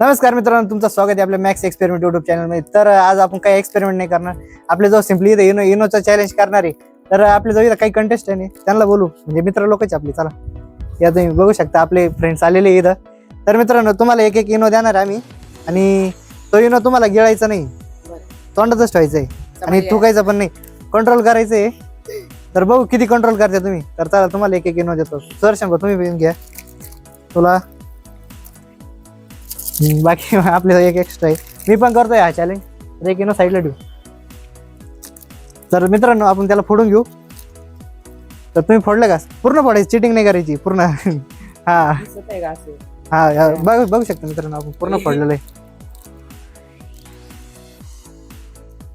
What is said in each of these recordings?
नमस्कार मित्रांनो तुमचं स्वागत आहे आपल्या मॅक्स एक्सपेरिमेंट युट्यूब चॅनलमध्ये तर आज आपण काही एक्सपेरिमेंट नाही करणार. आपल्या जो सिम्पली इनो इनोचा चॅलेंज करणार आहे तर आपल्या जवळ इथं काही कंटेस्ट आहे त्यांना बोलू. म्हणजे मित्र लोकच आपली. चला. या तुम्ही बघू शकता. आपले फ्रेंड्स आलेले इथं. तर मित्रांनो तुम्हाला एक एक इनो देणार आहे आम्ही. आणि तो इनो तुम्हाला गिळायचा नाही. तोंडातच ठेवायचं आहे. आणि थुकायचं पण नाही. कंट्रोल करायचं आहे तर बघू किती कंट्रोल करता तुम्ही. तर चला तुम्हाला एक एक इनो देतो. सर शंभर तुम्ही पण घ्या. तुला. बाकी आपले एक एक्स्ट्रा आहे. मी पण करतोय हा चॅलेंज तर एक इनो साईडला ठेवू. तर मित्रांनो आपण त्याला फोडून घेऊ. तर तुम्ही फोडलं का? पूर्ण फोडायची चिटिंग नाही करायची पूर्ण. हा. हा बघ बघू शकता मित्रांनो आपण पूर्ण फोडलेलं आहे.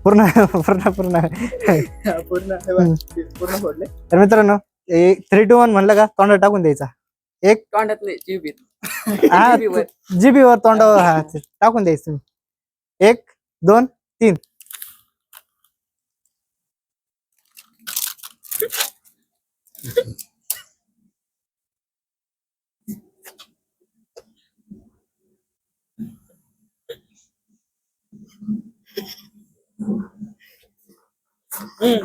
पूर्ण पूर्ण पूर्ण. पूर्ण फोडले. तर मित्रांनो थ्री टू वन म्हणलं का तोंडात टाकून द्यायचा. एक. तोंडात हा जीबीवर. तोंडावर हा टाकून द्यायचं तुम्ही. एक दोन तीन. हसू येत नाही. हसू-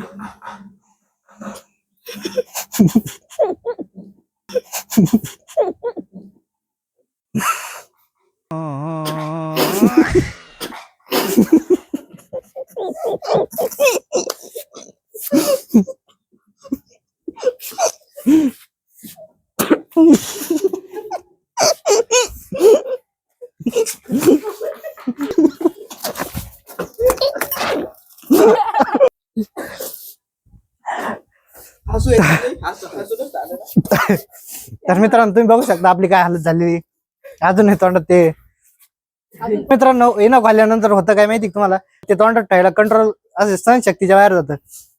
हसूनच आलं ना. तर मित्रांनो तुम्ही बघू शकता आपली काय हालत झाली. अजून हे तोंडात ते मित्रांनो येणं खाल्ल्यानंतर होतं काय माहिती तुम्हाला? ते तोंडात ठेवायला कंट्रोल असे सहनशक्तीच्या बाहेर जातं.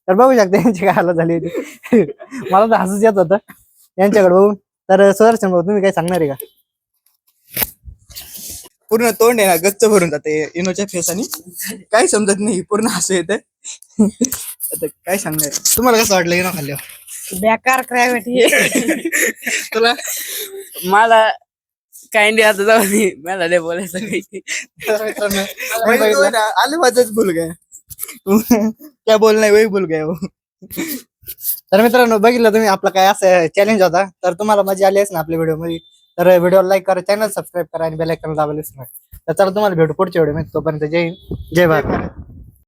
तर बघू शकता यांची काय हालत झाली होती. मला तर हसूच येत होतं. यांच्याकडे बघून. तर सुदर्शन भाऊ तुम्ही काय सांगणार आहे का? पूर्ण तोंड आहे ना गच्च भरून जाते इनोच्या फेसानी काय समजत नाही पूर्ण हसू येत आता काय सांगणार? तुम्हाला कसं वाटलं इनो खाल्ल्यावर? बेकार क्रायमेट तुला? मला काही नाही आता जाऊ दे. मला नाही बोलायचं काही. तर मित्रांनो, वही तो है ना, आले माझच भूल गया. क्या बोलना है वही भूल गया वो तर मित्रांनो बघितलं तुम्ही आपला काय असं चॅलेंज होता? तर तुम्हाला मजा आली असेल ना आपल्या व्हिडिओमध्ये तर व्हिडिओ लाईक करा चॅनल सबस्क्राईब करा आणि बेलायकन दाबायला विसरू नका. तर चला तुम्हाला भेटू पुढच्या व्हिडिओमध्ये. तोपर्यंत जय हिंद. जय भारत.